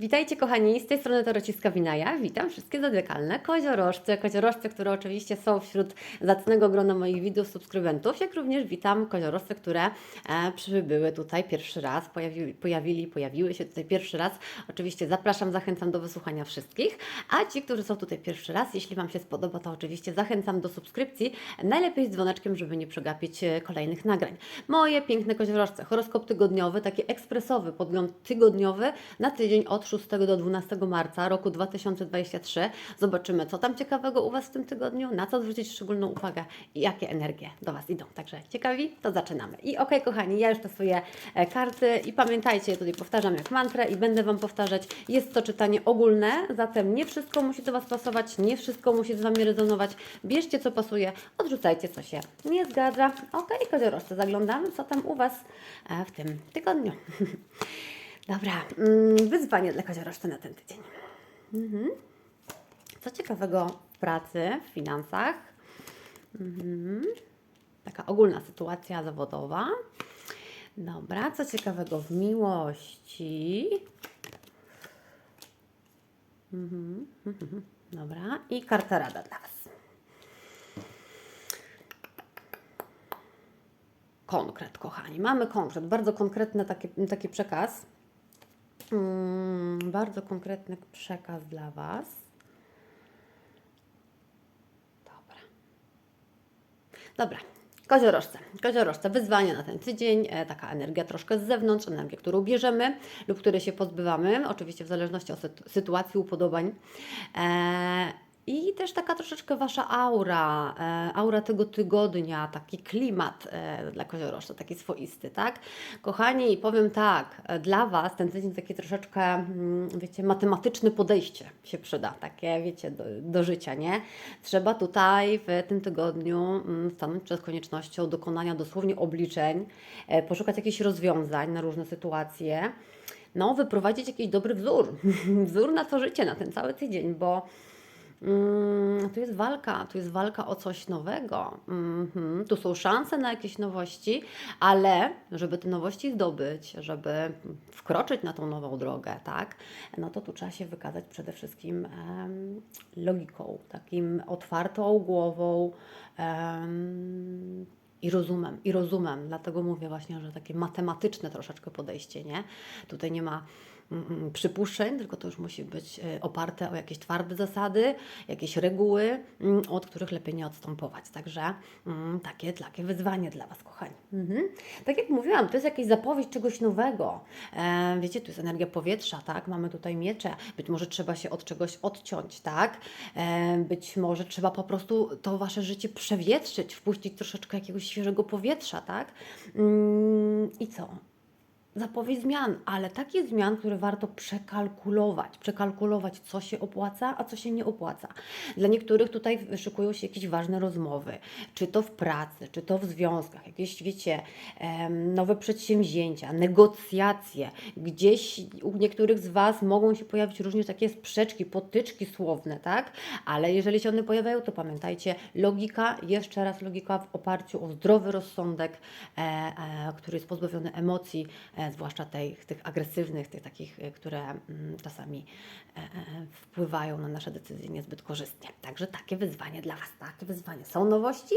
Witajcie kochani, z tej strony Torociska Winaja. Witam wszystkie zodiakalne koziorożce, koziorożce, które oczywiście są wśród zacnego grona moich widzów, subskrybentów, jak również witam koziorożce, które e, przybyły tutaj pierwszy raz, pojawi, pojawili, pojawiły się tutaj pierwszy raz. Oczywiście zapraszam, zachęcam do wysłuchania wszystkich, a ci, którzy są tutaj pierwszy raz, jeśli Wam się spodoba, to oczywiście zachęcam do subskrypcji, najlepiej z dzwoneczkiem, żeby nie przegapić e, kolejnych nagrań. Moje piękne koziorożce, horoskop tygodniowy, taki ekspresowy podgląd tygodniowy na tydzień od 6 do 12 marca roku 2023. Zobaczymy, co tam ciekawego u Was w tym tygodniu, na co zwrócić szczególną uwagę i jakie energie do Was idą. Także ciekawi? To zaczynamy. I okej, kochani, ja już testuję e, karty i pamiętajcie, ja tutaj powtarzam jak mantrę i będę Wam powtarzać, jest to czytanie ogólne, zatem nie wszystko musi do Was pasować, nie wszystko musi z Wami rezonować. Bierzcie, co pasuje, odrzucajcie, co się nie zgadza. Okej, koziorożce, zaglądamy, co tam u Was e, w tym tygodniu. Dobra, mm, wyzwanie dla koziorożcy na ten tydzień. Mhm. Co ciekawego w pracy, w finansach? Mhm. Taka ogólna sytuacja zawodowa. Dobra, co ciekawego w miłości? Mhm. Dobra, i karta rada dla Was. Konkret, kochani. Mamy konkret, bardzo konkretny taki, taki przekaz. Mm, bardzo konkretny przekaz dla Was. Dobra. Dobra. Koziorożce. Koziorożce. Wyzwanie na ten tydzień. E, taka energia troszkę z zewnątrz, energia, którą bierzemy lub której się pozbywamy. Oczywiście w zależności od sytu- sytuacji, upodobań. E, i też taka troszeczkę Wasza aura, e, aura tego tygodnia, taki klimat e, dla koziorożca, taki swoisty, tak? Kochani, powiem tak, e, dla Was ten tydzień taki troszeczkę, mm, wiecie, matematyczne podejście się przyda, takie, wiecie, do, do życia, nie? Trzeba tutaj w tym tygodniu mm, stanąć przed koniecznością dokonania dosłownie obliczeń, poszukać jakichś rozwiązań na różne sytuacje, no, wyprowadzić jakiś dobry wzór, wzór na to życie, na ten cały tydzień, bo Mm, tu jest walka, tu jest walka o coś nowego. Mhm, Tu są szanse na jakieś nowości, ale żeby te nowości zdobyć, żeby wkroczyć na tą nową drogę, tak, no to tu trzeba się wykazać przede wszystkim em, logiką, takim otwartą głową. em, i rozumem, i rozumem. Dlatego mówię właśnie, że takie matematyczne troszeczkę podejście, nie? Tutaj nie ma przypuszczeń, tylko to już musi być e, oparte o jakieś twarde zasady, jakieś reguły, mm, od których lepiej nie odstępować. Także mm, takie, takie wyzwanie dla Was, kochani. Mhm. Tak jak mówiłam, to jest jakaś zapowiedź czegoś nowego. E, wiecie, tu jest energia powietrza, tak? Mamy tutaj miecze. Być może trzeba się od czegoś odciąć, tak? E, być może trzeba po prostu to Wasze życie przewietrzyć, wpuścić troszeczkę jakiegoś świeżego powietrza, tak? Mm, I co? Zapowiedź zmian, ale takich zmian, które warto przekalkulować. Przekalkulować, co się opłaca, a co się nie opłaca. Dla niektórych tutaj szykują się jakieś ważne rozmowy, czy to w pracy, czy to w związkach, jakieś, wiecie, nowe przedsięwzięcia, negocjacje. Gdzieś u niektórych z Was mogą się pojawić również takie sprzeczki, potyczki słowne, tak? Ale jeżeli się one pojawiają, to pamiętajcie, logika, jeszcze raz logika w oparciu o zdrowy rozsądek, e, e, który jest pozbawiony emocji, zwłaszcza tej, tych agresywnych, tych takich, e, które mm, czasami e, e, wpływają na nasze decyzje niezbyt korzystnie. Także takie wyzwanie dla Was, takie wyzwanie. Są nowości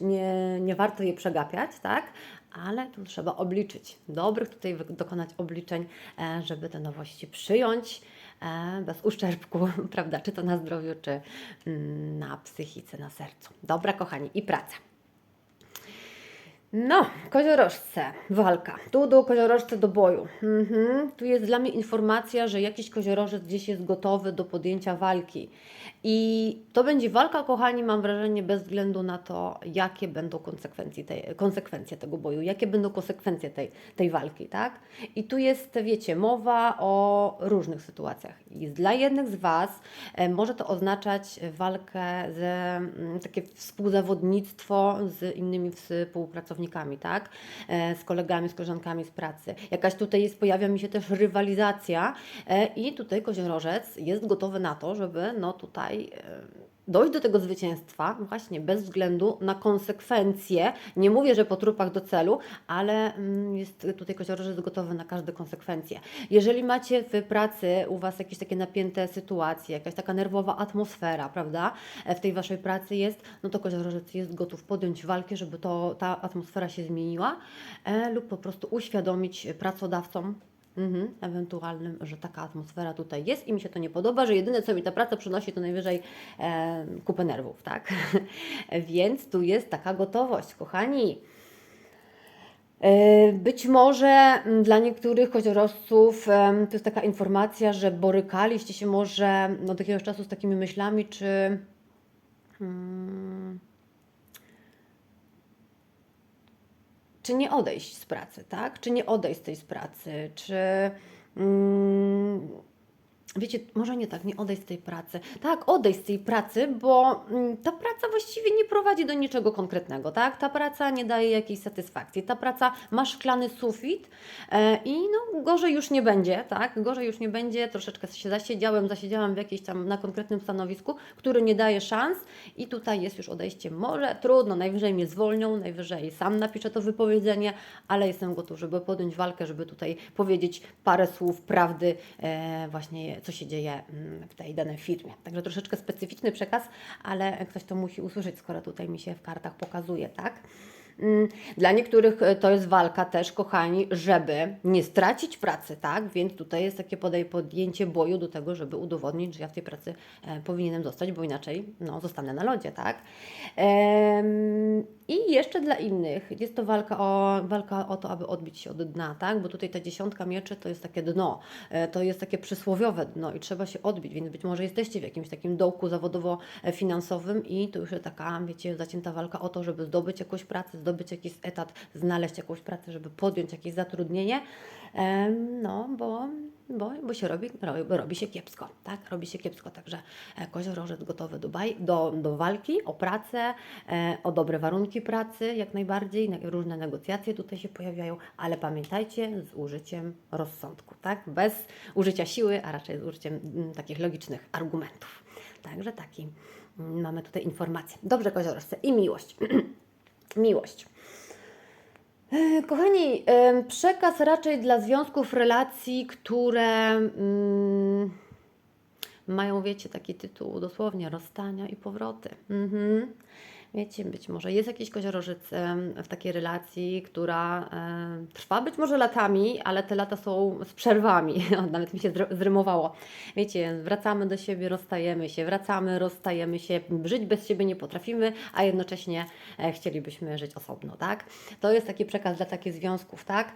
nie, nie warto je przegapiać, tak? Ale tu trzeba obliczyć, dobrych tutaj dokonać obliczeń, e, żeby te nowości przyjąć e, bez uszczerbku, prawda? Czy to na zdrowiu, czy mm, na psychice, na sercu. Dobra, kochani, i praca. No, koziorożce, walka. Tu do koziorożce do boju. Mhm. Tu jest dla mnie informacja, że jakiś koziorożec gdzieś jest gotowy do podjęcia walki. I to będzie walka, kochani, mam wrażenie, bez względu na to, jakie będą konsekwencje, tej, konsekwencje tego boju, jakie będą konsekwencje tej, tej walki, tak? I tu jest, wiecie, mowa o różnych sytuacjach. I dla jednych z Was e, może to oznaczać walkę, z, takie współzawodnictwo z innymi współpracownikami, tak? E, Z kolegami, z koleżankami z pracy. Jakaś tutaj jest, pojawia mi się też rywalizacja e, i tutaj koziorożec jest gotowy na to, żeby no tutaj e, dojść do tego zwycięstwa właśnie bez względu na konsekwencje. Nie mówię, że po trupach do celu, ale mm, jest tutaj koziorożec gotowy na każde konsekwencje. Jeżeli macie w pracy u Was jakieś takie napięte sytuacje, jakaś taka nerwowa atmosfera, prawda, e, w tej Waszej pracy jest, no to koziorożec jest gotów podjąć walkę, żeby to, ta atmosfera się zmieniła e, lub po prostu uświadomić pracodawcom, Mhm, ewentualnym, że taka atmosfera tutaj jest i mi się to nie podoba, że jedyne co mi ta praca przynosi to najwyżej e, kupę nerwów, tak? Więc tu jest taka gotowość, kochani. E, Być może mm, dla niektórych koziorożców to jest taka informacja, że borykaliście się może od jakiegoś czasu z takimi myślami, czy mm, czy nie odejść z pracy, tak? Czy nie odejść z tej pracy, czy mm, wiecie, może nie tak, nie odejść z tej pracy. Tak, odejść z tej pracy, bo mm, ta praca właściwie nie prowadzi do niczego konkretnego, tak? Ta praca nie daje jakiejś satysfakcji. Ta praca ma szklany sufit e, i no, gorzej już nie będzie, tak? Gorzej już nie będzie, troszeczkę się zasiedziałem, zasiedziałam w jakimś tam na konkretnym stanowisku, który nie daje szans i tutaj jest już odejście. Może trudno, najwyżej mnie zwolnią, najwyżej sam napiszę to wypowiedzenie, ale jestem gotów, żeby podjąć walkę, żeby tutaj powiedzieć parę słów prawdy e, właśnie, co się dzieje mm, w tej danej firmie. Także troszeczkę specyficzny przekaz, ale ktoś to musi usłyszeć, skoro tutaj mi się w kartach pokazuje, tak? Mm, Dla niektórych e, to jest walka też, kochani, żeby nie stracić pracy, tak? Więc tutaj jest takie podjęcie boju do tego, żeby udowodnić, że ja w tej pracy e, powinienem zostać, bo inaczej no, zostanę na lodzie, tak? I jeszcze dla innych jest to walka o, walka o to, aby odbić się od dna, tak? Bo tutaj ta dziesiątka mieczy to jest takie dno, e, to jest takie przysłowiowe dno i trzeba się odbić, więc być może jesteście w jakimś takim dołku zawodowo-finansowym i to już taka, wiecie, zacięta walka o to, żeby zdobyć jakąś pracę, zdobyć jakiś etat, znaleźć jakąś pracę, żeby podjąć jakieś zatrudnienie, no, bo, bo, bo się robi, robi, się kiepsko, tak? Robi się kiepsko, także e, koziorożec gotowy do, baj, do, do walki o pracę, e, o dobre warunki pracy, jak najbardziej, ne- różne negocjacje tutaj się pojawiają, ale pamiętajcie, z użyciem rozsądku, tak? Bez użycia siły, a raczej z użyciem mm, takich logicznych argumentów. Także taki mm, mamy tutaj informację. Dobrze, koziorożce i miłość. miłość. E, Kochani, em, przekaz raczej dla związków, relacji, które mm, mają, wiecie, taki tytuł dosłownie rozstania i powroty. Mhm. Wiecie, być może jest jakiś koziorożec w takiej relacji, która trwa być może latami, ale te lata są z przerwami. Nawet mi się zry- zrymowało. Wiecie, wracamy do siebie, rozstajemy się, wracamy, rozstajemy się, żyć bez siebie nie potrafimy, a jednocześnie e, chcielibyśmy żyć osobno, tak? To jest taki przekaz dla takich związków, tak?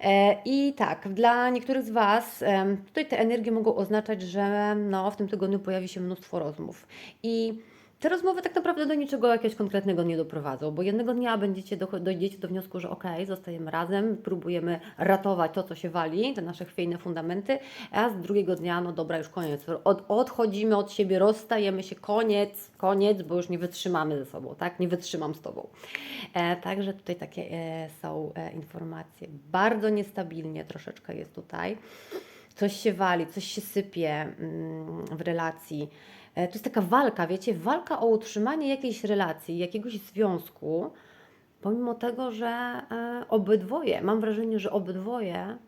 E, I tak, dla niektórych z Was tutaj te energie mogą oznaczać, że no, w tym tygodniu pojawi się mnóstwo rozmów. I te rozmowy tak naprawdę do niczego jakiegoś konkretnego nie doprowadzą, bo jednego dnia będziecie do, dojdziecie do wniosku, że okej, zostajemy razem, próbujemy ratować to, co się wali, te nasze chwiejne fundamenty, a z drugiego dnia, no dobra, już koniec, od, odchodzimy od siebie, rozstajemy się, koniec, koniec, bo już nie wytrzymamy ze sobą, tak? Nie wytrzymam z Tobą. E, także tutaj takie e, są e, informacje. Bardzo niestabilnie troszeczkę jest tutaj. Coś się wali, coś się sypie mm, w relacji. E, To jest taka walka, wiecie, walka o utrzymanie jakiejś relacji, jakiegoś związku, pomimo tego, że e, obydwoje, mam wrażenie, że obydwoje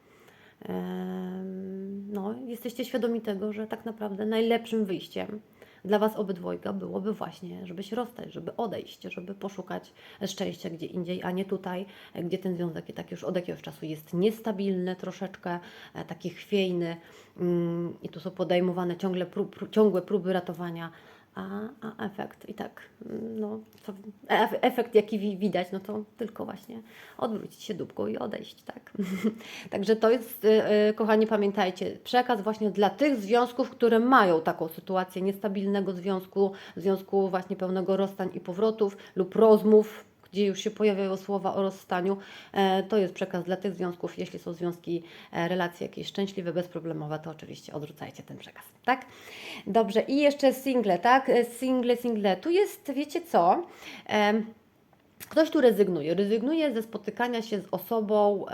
no, jesteście świadomi tego, że tak naprawdę najlepszym wyjściem dla Was obydwojga byłoby właśnie, żeby się rozstać, żeby odejść, żeby poszukać szczęścia gdzie indziej, a nie tutaj, gdzie ten związek i tak już od jakiegoś czasu jest niestabilny troszeczkę, e, taki chwiejny mm, i tu są podejmowane ciągle prób, ciągłe próby ratowania, a, a efekt i tak, mm, no, ef- efekt jaki wi- widać, no to tylko właśnie odwrócić się dupką i odejść, tak. Także to jest, y, y, kochani, pamiętajcie, przekaz właśnie dla tych związków, które mają taką sytuację niestabilnego związku, związku właśnie pełnego rozstań i powrotów lub rozmów, gdzie już się pojawiają słowa o rozstaniu. E, To jest przekaz dla tych związków. Jeśli są związki, e, relacje jakieś szczęśliwe, bezproblemowe, to oczywiście odrzucajcie ten przekaz, tak? Dobrze, i jeszcze single, tak? E, Single, single. Tu jest, wiecie co? Ktoś tu rezygnuje. Rezygnuje ze spotykania się z osobą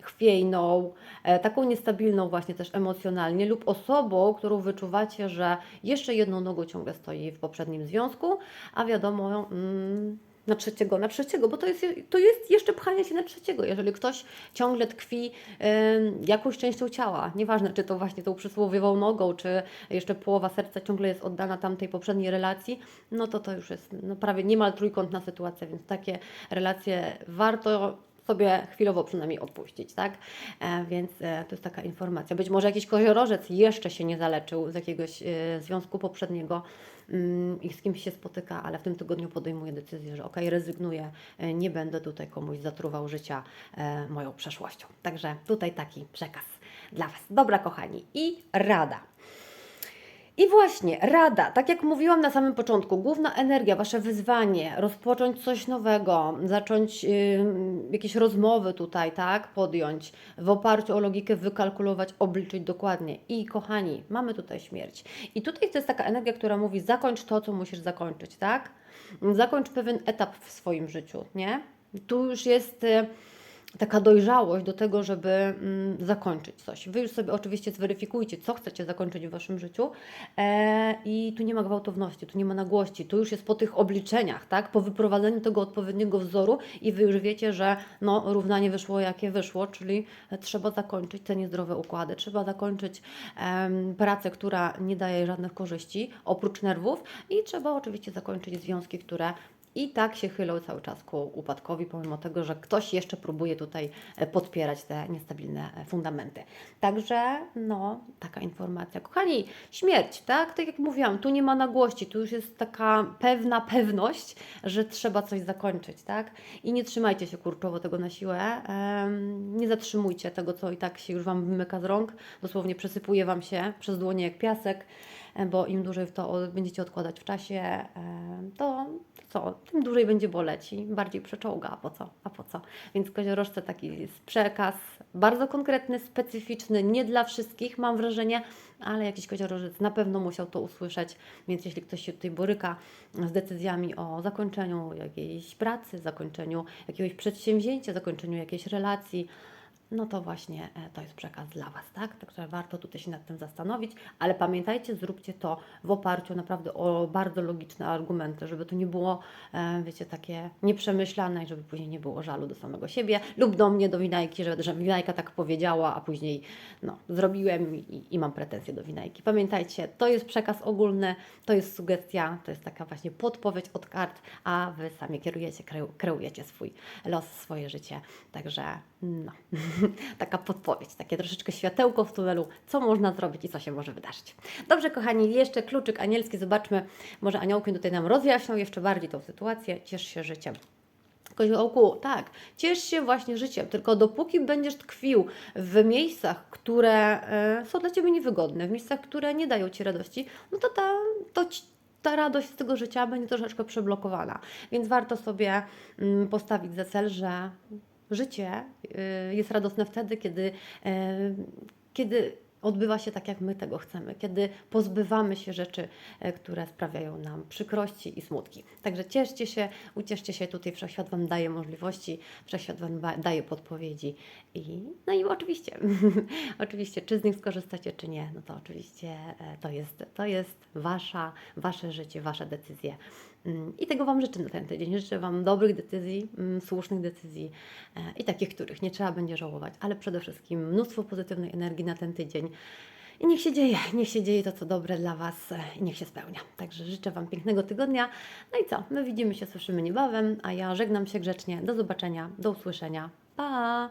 chwiejną, e, taką niestabilną właśnie też emocjonalnie lub osobą, którą wyczuwacie, że jeszcze jedną nogą ciągle stoi w poprzednim związku, a wiadomo, mm, na trzeciego, na trzeciego, bo to jest, to jest jeszcze pchanie się na trzeciego. Jeżeli ktoś ciągle tkwi em, jakąś częścią ciała, nieważne czy to właśnie tą przysłowiową nogą, czy jeszcze połowa serca ciągle jest oddana tamtej poprzedniej relacji, no to to już jest no, prawie niemal trójkątna sytuacja, więc takie relacje warto sobie chwilowo przynajmniej odpuścić, tak? E, więc e, to jest taka informacja. Być może jakiś koziorożec jeszcze się nie zaleczył z jakiegoś e, związku poprzedniego i z kimś się spotyka, ale w tym tygodniu podejmuje decyzję, że ok, rezygnuję, e, nie będę tutaj komuś zatruwał życia e, moją przeszłością. Także tutaj taki przekaz dla Was. Dobra, kochani, i rada. I właśnie, rada, tak jak mówiłam na samym początku, główna energia, Wasze wyzwanie, rozpocząć coś nowego, zacząć ym, jakieś rozmowy tutaj, tak, podjąć, w oparciu o logikę wykalkulować, obliczyć dokładnie. I kochani, mamy tutaj śmierć. I tutaj to jest taka energia, która mówi, zakończ to, co musisz zakończyć, tak? Zakończ pewien etap w swoim życiu, nie? Tu już jest... Y, taka dojrzałość do tego, żeby mm, zakończyć coś. Wy już sobie oczywiście zweryfikujcie, co chcecie zakończyć w Waszym życiu e, i tu nie ma gwałtowności, tu nie ma nagłości, tu już jest po tych obliczeniach, tak, po wyprowadzeniu tego odpowiedniego wzoru i Wy już wiecie, że no, równanie wyszło jakie wyszło, czyli trzeba zakończyć te niezdrowe układy, trzeba zakończyć pracę, która nie daje żadnych korzyści, oprócz nerwów i trzeba oczywiście zakończyć związki, które i tak się chylą cały czas ku upadkowi, pomimo tego, że ktoś jeszcze próbuje tutaj e, podpierać te niestabilne e, fundamenty. Także, no, taka informacja. Kochani, śmierć, tak? Tak jak mówiłam, tu nie ma nagłości, tu już jest taka pewna pewność, że trzeba coś zakończyć, tak? I nie trzymajcie się kurczowo tego na siłę, nie zatrzymujcie tego, co i tak się już Wam wymyka z rąk, dosłownie przesypuje Wam się przez dłonie jak piasek, bo im dłużej w to będziecie odkładać w czasie, e, to co, tym dłużej będzie boleć i bardziej przeczołga, a po co, a po co. Więc koziorożce taki jest przekaz bardzo konkretny, specyficzny, nie dla wszystkich mam wrażenie, ale jakiś koziorożec na pewno musiał to usłyszeć, więc jeśli ktoś się tutaj boryka z decyzjami o zakończeniu jakiejś pracy, zakończeniu jakiegoś przedsięwzięcia, zakończeniu jakiejś relacji, no to właśnie e, to jest przekaz dla Was, tak? Także warto tutaj się nad tym zastanowić, ale pamiętajcie, zróbcie to w oparciu naprawdę o bardzo logiczne argumenty, żeby to nie było, e, wiecie, takie nieprzemyślane i żeby później nie było żalu do samego siebie lub do mnie, do winajki, że, że winajka tak powiedziała, a później no, zrobiłem i, i mam pretensje do winajki. Pamiętajcie, to jest przekaz ogólny, to jest sugestia, to jest taka właśnie podpowiedź od kart, a Wy sami kierujecie, kreu- kreujecie swój los, swoje życie. Także no, taka podpowiedź, takie troszeczkę światełko w tunelu, co można zrobić i co się może wydarzyć. Dobrze, kochani, jeszcze kluczyk anielski, zobaczmy, może aniołki tutaj nam rozjaśnią jeszcze bardziej tą sytuację. Ciesz się życiem. Koziołku, tak, ciesz się właśnie życiem, tylko dopóki będziesz tkwił w miejscach, które e, są dla Ciebie niewygodne, w miejscach, które nie dają Ci radości, no to ta, to ci, ta radość z tego życia będzie troszeczkę przeblokowana. Więc warto sobie mm, postawić za cel, że życie y, jest radosne wtedy, kiedy, e, kiedy odbywa się tak, jak my tego chcemy, kiedy pozbywamy się rzeczy, e, które sprawiają nam przykrości i smutki. Także cieszcie się, ucieszcie się, tutaj Wszechświat Wam daje możliwości, Wszechświat Wam daje podpowiedzi i no i oczywiście, oczywiście, czy z nich skorzystacie, czy nie, no to oczywiście e, to jest, to jest wasza, Wasze życie, Wasze decyzje. Mm, I tego Wam życzę na ten tydzień. Życzę Wam dobrych decyzji, mm, słusznych decyzji e, i takich, których nie trzeba będzie żałować, ale przede wszystkim mnóstwo pozytywnej energii na ten tydzień. I niech się dzieje, niech się dzieje to, co dobre dla Was i niech się spełnia. Także życzę Wam pięknego tygodnia. No i co? My widzimy się, słyszymy niebawem, a ja żegnam się grzecznie. Do zobaczenia, do usłyszenia. Pa!